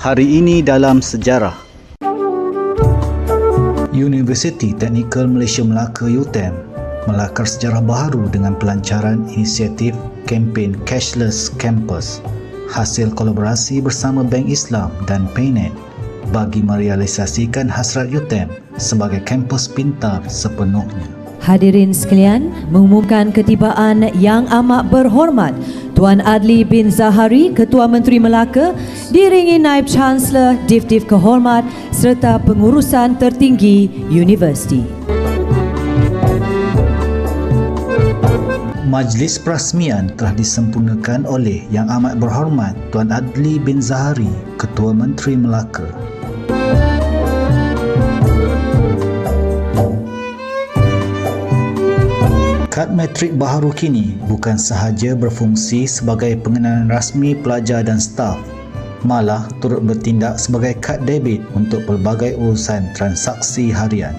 Hari ini dalam sejarah Universiti Teknikal Malaysia Melaka UTM melakar sejarah baharu dengan pelancaran inisiatif kempen Cashless Campus hasil kolaborasi bersama Bank Islam dan Paynet bagi merealisasikan hasrat UTM sebagai kampus pintar sepenuhnya. Hadirin sekalian, mengumumkan ketibaan yang amat berhormat Tuan Adli bin Zahari, Ketua Menteri Melaka, diringi Naib Chancellor, Div-Div Kehormat serta pengurusan tertinggi Universiti. Majlis perasmian telah disempurnakan oleh Yang Amat Berhormat Tuan Adli bin Zahari, Ketua Menteri Melaka. Kad metrik baharu kini bukan sahaja berfungsi sebagai pengenalan rasmi pelajar dan staf, malah turut bertindak sebagai kad debit untuk pelbagai urusan transaksi harian.